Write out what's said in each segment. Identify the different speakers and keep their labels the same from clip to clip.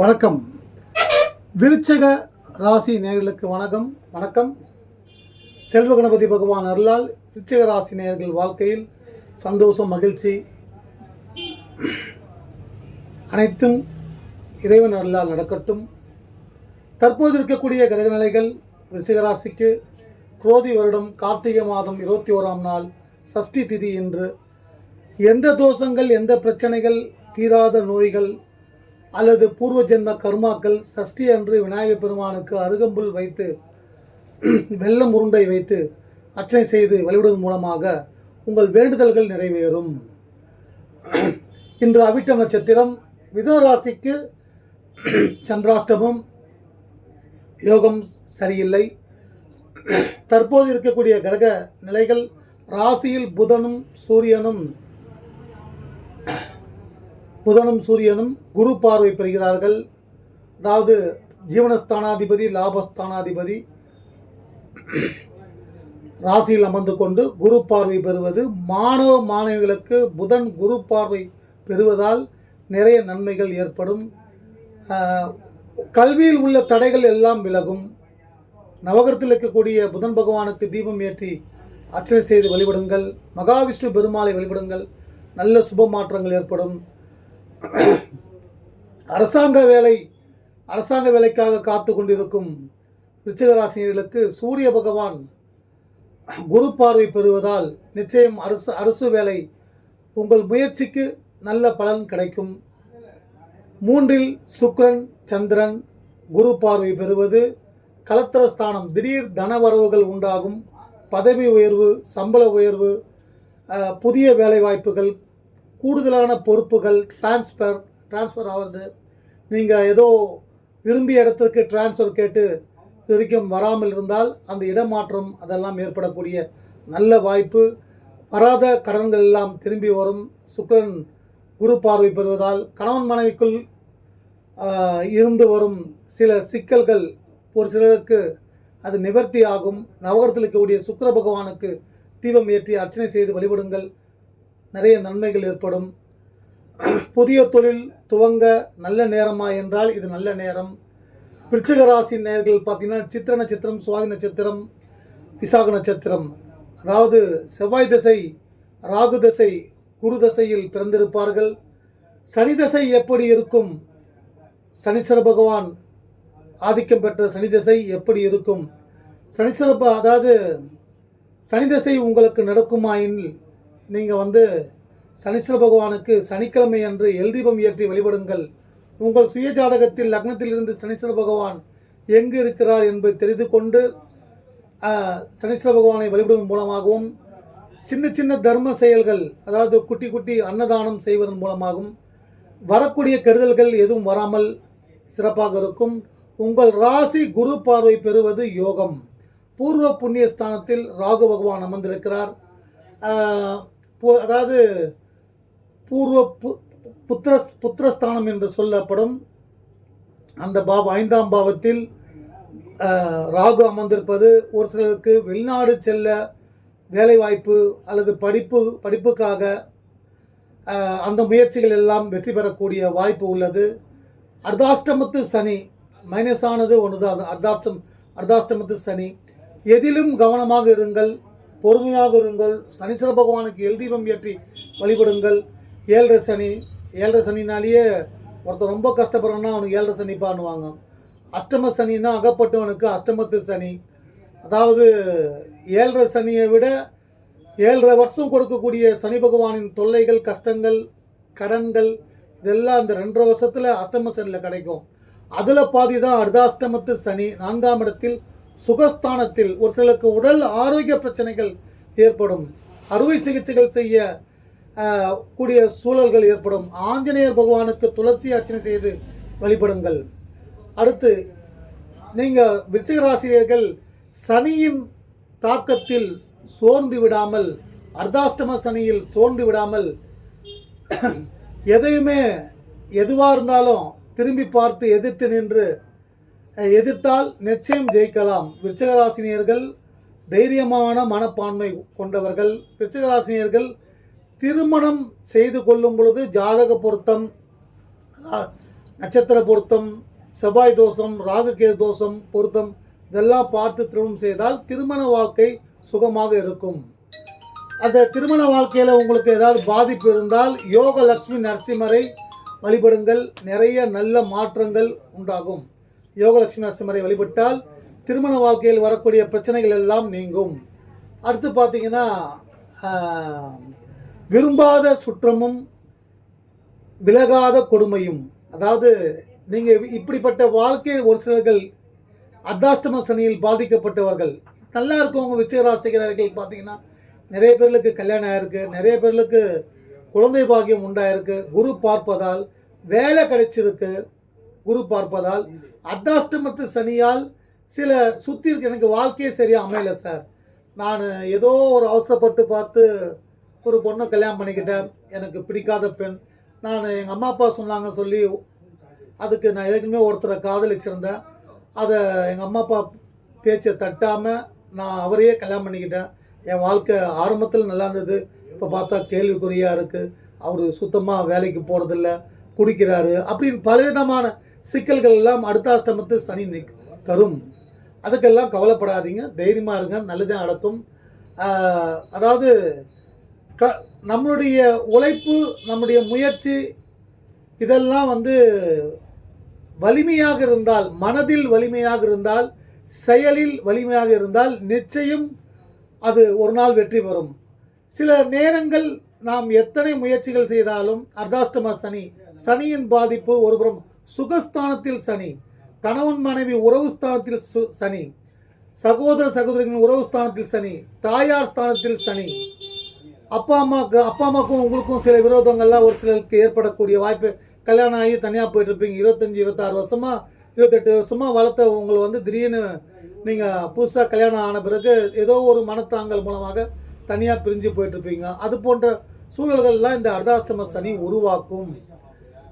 Speaker 1: வணக்கம். விருச்சக ராசி நேயர்களுக்கு வணக்கம். வணக்கம். செல்வ கணபதி பகவான் அருளால் விருச்சக ராசி நேயர்கள் வாழ்க்கையில் சந்தோஷம் மகிழ்ச்சி அனைத்தும் இறைவன் அருளால் நடக்கட்டும். தற்போது இருக்கக்கூடிய கிரகநிலைகள் விருச்சிக ராசிக்கு குரோதி வருடம் கார்த்திகை மாதம் இருபத்தி ஓராம் நாள் சஷ்டி திதி என்று எந்த தோஷங்கள் எந்த பிரச்சனைகள் தீராத நோய்கள் அல்லது பூர்வ ஜென்ம கர்மாக்கள் சஷ்டி அன்று விநாயகர் பெருமானுக்கு அருகம்புல் வைத்து வெள்ளம் உருண்டை வைத்து அர்ச்சனை செய்து வழிபடுவதன் மூலமாக உங்கள் வேண்டுதல்கள் நிறைவேறும். இன்று அவிட்டம் நட்சத்திரம் மிதுன ராசிக்கு சந்திராஷ்டமம் யோகம் சரியில்லை. தற்போது இருக்கக்கூடிய கிரக நிலைகள் ராசியில் புதனும் சூரியனும் புதனும் சூரியனும் குரு பார்வை பெறுகிறார்கள். அதாவது ஜீவனஸ்தானாதிபதி லாபஸ்தானாதிபதி ராசியில் அமர்ந்து கொண்டு குரு பார்வை பெறுவது. மாணவ மாணவிகளுக்கு புதன் குரு பார்வை பெறுவதால் நிறைய நன்மைகள் ஏற்படும். கல்வியில் உள்ள தடைகள் எல்லாம் விலகும். நவகரத்தில் இருக்கக்கூடிய புதன் பகவானுக்கு தீபம் ஏற்றி அர்ச்சனை செய்து வழிபடுங்கள். மகாவிஷ்ணு பெருமாளை வழிபடுங்கள். நல்ல சுப மாற்றங்கள் ஏற்படும். அரசாங்க வேலை அரசாங்க வேலைக்காக காத்து கொண்டிருக்கும் விருச்சிகராசினியர்களுக்கு சூரிய பகவான் குரு பார்வை பெறுவதால் நிச்சயம் அரசு அரசு வேலை உங்கள் முயற்சிக்கு நல்ல பலன் கிடைக்கும். மூன்றில் சுக்ரன் சந்திரன் குரு பார்வை பெறுவது கலத்திரஸ்தானம் திடீர் தனவரவுகள் உண்டாகும். பதவி உயர்வு சம்பள உயர்வு புதிய வேலைவாய்ப்புகள் கூடுதலான பொறுப்புகள் டிரான்ஸ்ஃபர் டிரான்ஸ்ஃபர் ஆகிறது நீங்கள் ஏதோ விரும்பிய இடத்துக்கு டிரான்ஸ்ஃபர் கேட்டு இது வரைக்கும் வராமல் இருந்தால் அந்த இடமாற்றம் அதெல்லாம் ஏற்படக்கூடிய நல்ல வாய்ப்பு. வராத கடன்கள் எல்லாம் திரும்பி வரும். சுக்கரன் குரு பார்வை பெறுவதால் கணவன் மனைவிக்குள் இருந்து வரும் சில சிக்கல்கள் ஒரு சிலருக்கு அது நிவர்த்தி ஆகும். நவகரத்தில் இருக்கக்கூடிய சுக்கிர பகவானுக்கு தீபம் ஏற்றி அர்ச்சனை செய்து வழிபடுங்கள். நிறைய நன்மைகள் ஏற்படும். புதிய தொழில் துவங்க நல்ல நேரமா என்றால் இது நல்ல நேரம். விருச்சிக ராசி நேர்கள் பார்த்தீங்கன்னா சித்திர நட்சத்திரம் சுவாதி நட்சத்திரம் விசாக நட்சத்திரம். அதாவது செவ்வாய் திசை ராகு திசை குரு தசையில் பிறந்திருப்பார்கள். சனி தசை எப்படி இருக்கும்? சனீஸ்வர பகவான் ஆதிக்கம் பெற்ற சனி திசை எப்படி இருக்கும்? சனீஸ்வர அதாவது சனி திசை உங்களுக்கு நடக்குமாயின் நீங்கள் வந்து சனீஸ்வர பகவானுக்கு சனிக்கிழமை அன்று எல்தீபம் ஏற்றி வழிபடுங்கள். உங்கள் சுய ஜாதகத்தில் லக்னத்திலிருந்து சனீஸ்வர பகவான் எங்கு இருக்கிறார் என்பதை தெரிந்து கொண்டு சனீஸ்வர பகவானை வழிபடுவதன் மூலமாகவும் சின்ன சின்ன தர்ம செயல்கள் அதாவது குட்டி குட்டி அன்னதானம் செய்வதன் மூலமாகவும் வரக்கூடிய கெடுதல்கள் எதுவும் வராமல் சிறப்பாக இருக்கும். உங்கள் ராசி குரு பார்வை பெறுவது யோகம். பூர்வ புண்ணிய ஸ்தானத்தில் ராகு பகவான் அமர்ந்திருக்கிறார். அதாவது பூர்வ பு- புத்திர புத்திரஸ்தானம் என்று சொல்லப்படும் அந்த பாவ ஐந்தாம் பாவத்தில் ராகு அமர்ந்திருப்பது ஒரு சிலருக்கு வெளிநாடு செல்ல வேலைவாய்ப்பு அல்லது படிப்பு படிப்புக்காக அந்த முயற்சிகள் எல்லாம் வெற்றி பெறக்கூடிய வாய்ப்பு உள்ளது. அர்தாஷ்டமத்து சனி மைனஸ் ஆனது ஒன்று தான் அது அர்தாஷ்டமத்து சனி. எதிலும் கவனமாக இருங்கள். பொறுமையாக இருங்கள். சனீஸ்வர பகவானுக்கு எல்தீபம் ஏற்றி வழிபடுங்கள். ஏழரை சனி ஏழரை சனினாலேயே ஒருத்தர் ரொம்ப கஷ்டப்படுறோன்னா அவனுக்கு ஏழரை சனி பண்ணுவாங்க அஷ்டம சனின்னா அகப்பட்டவனுக்கு அஷ்டமத்து சனி. அதாவது ஏழரை சனியை விட ஏழரை வருஷம் கொடுக்கக்கூடிய சனி பகவானின் தொல்லைகள் கஷ்டங்கள் கடன்கள் இதெல்லாம் அந்த ரெண்டரை வருஷத்தில் அஷ்டம சனியில் கிடைக்கும். அதில் பாதி தான் அர்த்தாஷ்டமத்து சனி. நான்காம் இடத்தில் சுகஸ்தானத்தில் ஒரு சிலருக்கு உடல் ஆரோக்கிய பிரச்சனைகள் ஏற்படும். அறுவை சிகிச்சைகள் செய்ய கூடிய சூழல்கள் ஏற்படும். ஆஞ்சநேயர் பகவானுக்கு துளசி அர்ச்சனை செய்து வழிபடுங்கள். அடுத்து நீங்கள் விருச்சிகராசிரியர்கள் சனியின் தாக்கத்தில் சோர்ந்து விடாமல் அர்த்தாஷ்டம சனியில் சோர்ந்து விடாமல் எதையுமே எதுவாக இருந்தாலும் திரும்பி பார்த்து எதிர்த்து நின்று எதிர்த்தால் நிச்சயம் ஜெயிக்கலாம். விருச்சகராசினியர்கள் தைரியமான மனப்பான்மை கொண்டவர்கள். விருச்சகராசினியர்கள் திருமணம் செய்து கொள்ளும் பொழுது ஜாதக பொருத்தம் நட்சத்திர பொருத்தம் செவ்வாய் தோஷம் ராகுகேது தோஷம் பொருத்தம் இதெல்லாம் பார்த்து திருமணம் செய்தால் திருமண வாழ்க்கை சுகமாக இருக்கும். அந்த திருமண வாழ்க்கையில் உங்களுக்கு ஏதாவது பாதிப்பு இருந்தால் யோக லக்ஷ்மி நரசிம்மரை வழிபடுங்கள். நிறைய நல்ல மாற்றங்கள் உண்டாகும். யோகலட்சுமி நரசிம்மரை வழிபட்டால் திருமண வாழ்க்கையில் வரக்கூடிய பிரச்சனைகள் எல்லாம் நீங்கும். அடுத்து பார்த்தீங்கன்னா விரும்பாத சுற்றமும் விலகாத கொடுமையும். அதாவது நீங்கள் இப்படிப்பட்ட வாழ்க்கை ஒரு சிலர்கள் அர்த்தாஷ்டம சனியில் பாதிக்கப்பட்டவர்கள். நல்லா இருக்கவங்க விச்சயராசிகர்கள் பார்த்தீங்கன்னா நிறைய பேர்களுக்கு கல்யாணம் ஆயிருக்கு நிறைய பேர்களுக்கு குழந்தை பாக்கியம் உண்டாயிருக்கு. குரு பார்ப்பதால் வேலை கிடைச்சிருக்கு. குரு பார்ப்பதால் அர்த்தாஷ்டமத்து சனியால் சில சுற்றி இருக்கு. எனக்கு வாழ்க்கையே சரியாக அமையல சார் நான் ஏதோ ஒரு அவசரப்பட்டு பார்த்து ஒரு பொண்ணை கல்யாணம் பண்ணிக்கிட்டேன். எனக்கு பிடிக்காத பெண். நான் எங்கள் அம்மா அப்பா சொன்னாங்க சொல்லி அதுக்கு நான் ஏற்கனவே ஒருத்தரை காதலிச்சிருந்தேன். அதை எங்கள் அம்மா அப்பா பேச்சை தட்டாமல் நான் அவரையே கல்யாணம் பண்ணிக்கிட்டேன். என் வாழ்க்கை ஆரம்பத்தில் நல்லா இருந்தது. இப்போ பார்த்தா கேள்விக்குறியாக இருக்குது அவர் சுத்தமாக வேலைக்கு போகிறதில்ல குடிக்கிறாரு அப்படின்னு பலவிதமான சிக்கல்கள் எல்லாம் அடுத்த அஷ்டமத்து சனி தரும். அதுக்கெல்லாம் கவலைப்படாதீங்க. தைரியமாக இருங்க. நல்லதே நடக்கும். அதாவது க நம்மளுடைய உழைப்பு நம்முடைய முயற்சி இதெல்லாம் வந்து வலிமையாக இருந்தால் மனதில் வலிமையாக இருந்தால் செயலில் வலிமையாக இருந்தால் நிச்சயம் அது ஒரு நாள் வெற்றி பெறும். சில நேரங்கள் நாம் எத்தனை முயற்சிகள் செய்தாலும் அர்தாஷ்டம சனி சனியின் பாதிப்பு ஒருபுறம் சுகஸ்தானத்தில் சனி கணவன் மனைவி உறவு ஸ்தானத்தில் சு- சனி சகோதர சகோதரிகளின் உறவு ஸ்தானத்தில் சனி தாயார் ஸ்தானத்தில் சனி. அப்பா அம்மாவுக்கு அப்பா அம்மாவுக்கும் உங்களுக்கும் சில விரோதங்கள்லாம் ஒரு சிலருக்கு ஏற்படக்கூடிய வாய்ப்பு கல்யாணம் ஆகி தனியாக போயிட்டுருப்பீங்க. இருபத்தஞ்சி இருபத்தாறு வருஷமா இருபத்தெட்டு வருஷமா வளர்த்த உங்களை வந்து திடீர்னு நீங்கள் புதுசாக கல்யாணம் ஆன பிறகு ஏதோ ஒரு மனத்தாங்கல் மூலமாக தனியாக பிரிஞ்சு போயிட்டுருப்பீங்க. அது போன்ற சூழல்கள்லாம் இந்த அர்தாஷ்டம சனி உருவாக்கும்.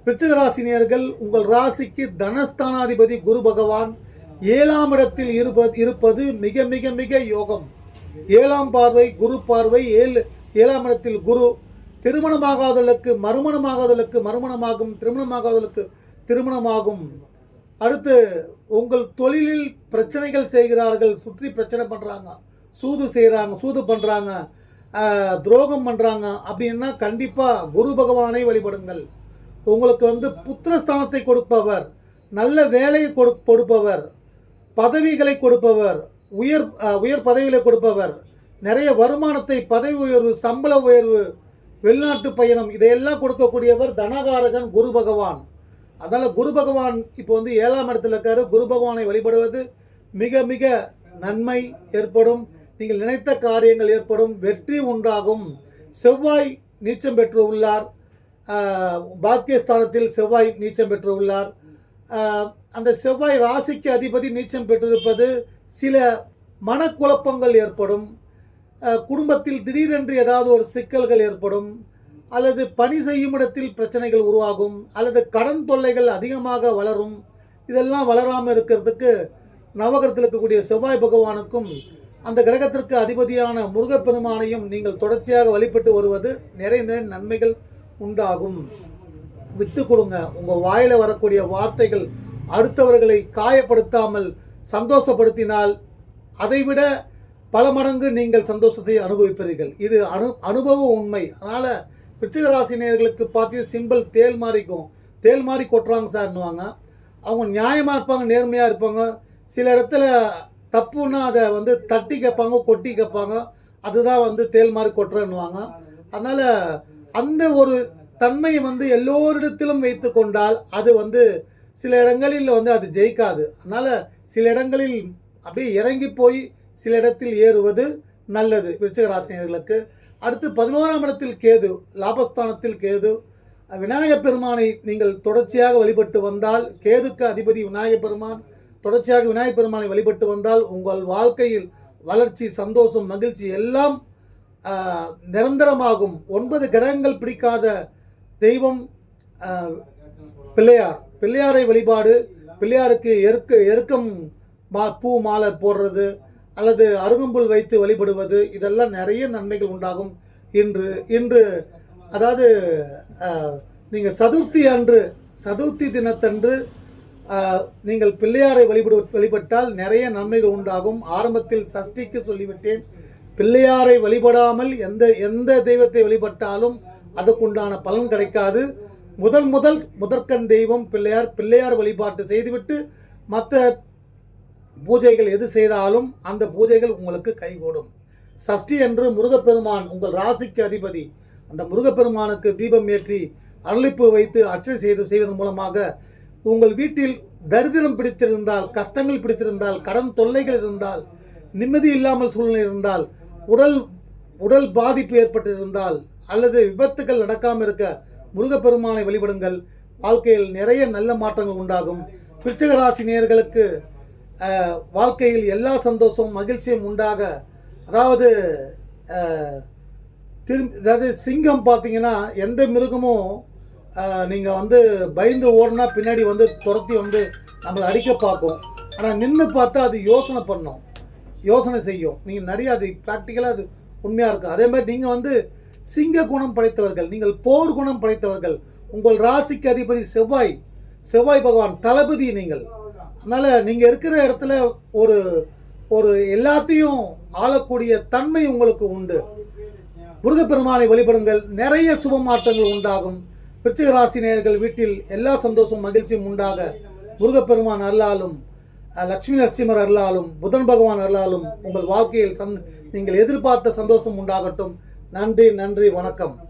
Speaker 1: விருச்சிக ராசினியர்கள் உங்கள் ராசிக்கு தனஸ்தானாதிபதி குரு பகவான். ஏழாம் இடத்தில் இருப்பது இருப்பது மிக மிக மிக யோகம். ஏழாம் பார்வை குரு பார்வை ஏழு ஏழாம் இடத்தில் குரு. திருமணமாகாதலுக்கு மறுமணமாகாதலுக்கு மறுமணமாகும் திருமணமாகாதலுக்கு திருமணமாகும். அடுத்து உங்கள் தொழிலில் பிரச்சனைகள் செய்கிறார்கள் சுற்றி பிரச்சனை பண்ணுறாங்க சூது செய்கிறாங்க சூது பண்ணுறாங்க துரோகம் பண்ணுறாங்க அப்படின்னா கண்டிப்பாக குரு பகவானை வழிபடுங்கள். உங்களுக்கு வந்து புத்திரஸ்தானத்தை கொடுப்பவர் நல்ல வேலையை கொடு கொடுப்பவர் பதவிகளை கொடுப்பவர் உயர் உயர் பதவிகளை கொடுப்பவர் நிறைய வருமானத்தை பதவி உயர்வு சம்பள உயர்வு வெளிநாட்டு பயணம் இதையெல்லாம் கொடுக்கக்கூடியவர் தனகாரகன் குரு பகவான். அதனால் குரு பகவான் இப்போ வந்து ஏழாம் இடத்துல இருக்காரு. குரு பகவானை வழிபடுவது மிக மிக நன்மை ஏற்படும். நீங்கள் நினைத்த காரியங்கள் ஏற்படும். வெற்றி உண்டாகும். செவ்வாய் நீச்சம் பெற்று உள்ளார். பாக்கியஸ்தானத்தில் செவ்வாய் நீச்சம் பெற்றுள்ளார். அந்த செவ்வாய் ராசிக்கு அதிபதி நீச்சம் பெற்றிருப்பது சில மனக்குழப்பங்கள் ஏற்படும். குடும்பத்தில் திடீரென்று ஏதாவது ஒரு சிக்கல்கள் ஏற்படும். அல்லது பணி செய்யும் இடத்தில் பிரச்சனைகள் உருவாகும். அல்லது கடன் தொல்லைகள் அதிகமாக வளரும். இதெல்லாம் வளராமல் இருக்கிறதுக்கு நவகரத்தில் இருக்கக்கூடிய செவ்வாய் பகவானுக்கும் அந்த கிரகத்திற்கு அதிபதியான முருகப்பெருமானையும் நீங்கள் தொடர்ச்சியாக வழிபட்டு வருவது நிறைய நன்மைகள். உண்டாகும். விட்டு கொடுங்க. உங்கள் வாயில் வரக்கூடிய வார்த்தைகள் அடுத்தவர்களை காயப்படுத்தாமல் சந்தோஷப்படுத்தினால் அதைவிட பல மடங்கு நீங்கள் சந்தோஷத்தை அனுபவிப்பீர்கள். இது அனு அனுபவ உண்மை. அதனால் விருச்சிகராசினியர்களுக்கு பார்த்து சிம்பிள் தேல் மாறிக்கும். தேல் மாறி கொட்டுறாங்க சார்னுவாங்க அவங்க நியாயமாக இருப்பாங்க நேர்மையாக இருப்பாங்க. சில இடத்துல தப்புன்னா அதை வந்து தட்டி கேட்பாங்க கொட்டி கேட்பாங்க. அதுதான் வந்து தேல் மாதிரி கொட்டுறேன்னுவாங்க. அதனால் அந்த ஒரு தன்மையை வந்து எல்லோரிடத்திலும் வைத்து கொண்டால் அது வந்து சில இடங்களில் வந்து அது ஜெயிக்காது. அதனால் சில இடங்களில் அப்படியே இறங்கி போய் சில இடத்தில் ஏறுவது நல்லது. விருச்சகராசினியர்களுக்கு. அடுத்து பதினோராம் இடத்தில் கேது லாபஸ்தானத்தில் கேது. விநாயகப் பெருமானை நீங்கள் தொடர்ச்சியாக வழிபட்டு வந்தால் கேதுக்கு அதிபதி விநாயகப் பெருமான். தொடர்ச்சியாக விநாயகப் பெருமானை வழிபட்டு வந்தால் உங்கள் வாழ்க்கையில் வளர்ச்சி சந்தோஷம் மகிழ்ச்சி எல்லாம் நிரந்தரமாகும். ஒன்பது கிரகங்கள் பிடிக்காத தெய்வம் பிள்ளையார். பிள்ளையாரை வழிபாடு பிள்ளையாருக்கு எருக்க எருக்கம் மா பூ மாலை போடுறது அல்லது அருகம்புல் வைத்து வழிபடுவது இதெல்லாம் நிறைய நன்மைகள் உண்டாகும். இன்று இன்று அதாவது நீங்கள் சதுர்த்தி அன்று சதுர்த்தி தினத்தன்று நீங்கள் பிள்ளையாரை வழிபடு வழிபட்டால் நிறைய நன்மைகள் உண்டாகும். ஆரம்பத்தில் சஷ்டிக்கு சொல்லிவிட்டேன். பிள்ளையாரை வழிபடாமல் எந்த எந்த தெய்வத்தை வழிபட்டாலும் அதுக்குண்டான பலன் கிடைக்காது. முதல் முதல் முதற்கண் தெய்வம் பிள்ளையார் பிள்ளையார் வழிபாட்டு செய்துவிட்டு மற்ற பூஜைகள் எது செய்தாலும் அந்த பூஜைகள் உங்களுக்கு கைகூடும். சஷ்டி என்று முருகப்பெருமான் உங்கள் ராசிக்கு அதிபதி அந்த முருகப்பெருமானுக்கு தீபம் ஏற்றி அரளிப்பு வைத்து அர்ச்சனை செய்து செய்வதன் மூலமாக உங்கள் வீட்டில் தரித்திரம் பிடித்திருந்தால் கஷ்டங்கள் பிடித்திருந்தால் கடன் தொல்லைகள் இருந்தால் நிம்மதி இல்லாமல் சூழ்நிலை இருந்தால் உடல் உடல் பாதிப்பு ஏற்பட்டிருந்தால் அல்லது விபத்துகள் நடக்காமல் இருக்க முருகப்பெருமானை வழிபடுங்கள். வாழ்க்கையில் நிறைய நல்ல மாற்றங்கள் உண்டாகும். விருச்சிக ராசி வாழ்க்கையில் எல்லா சந்தோஷமும் மகிழ்ச்சியும் உண்டாக அதாவது திரும்பி அதாவது சிங்கம் பார்த்தீங்கன்னா எந்த மிருகமும் நீங்கள் வந்து பயந்து ஓடுனா பின்னாடி வந்து துரத்தி வந்து நம்மளை அடிக்க பார்க்கும். ஆனால் நின்று பார்த்தா அது யோசனை பண்ணும். யோசனை செய்யும். நீங்கள் நிறைய அது ப்ராக்டிக்கலாக அது உண்மையாக இருக்கும். அதே மாதிரி நீங்கள் வந்து சிங்க குணம் படைத்தவர்கள் நீங்கள் போர் குணம் படைத்தவர்கள் உங்கள் ராசிக்கு அதிபதி செவ்வாய் செவ்வாய் பகவான் தளபதி நீங்கள். அதனால் நீங்கள் இருக்கிற இடத்துல ஒரு ஒரு எல்லாத்தையும் ஆளக்கூடிய தன்மை உங்களுக்கு உண்டு. முருகப்பெருமானை வழிபடுங்கள். நிறைய சுப மாற்றங்கள் உண்டாகும். விருச்சிக ராசி நேயர்கள் வீட்டில் எல்லா சந்தோஷம் மகிழ்ச்சியும் உண்டாக. முருகப்பெருமான் அல்லாலும் லக்ஷ்மி லட்சுமி நரசிம்மர் அருளாலும் புதன் பகவான் அருளாலும் உங்கள் வாழ்க்கையில் சந் நீங்கள் எதிர்பார்த்த சந்தோஷம் உண்டாகட்டும். நன்றி நன்றி வணக்கம்.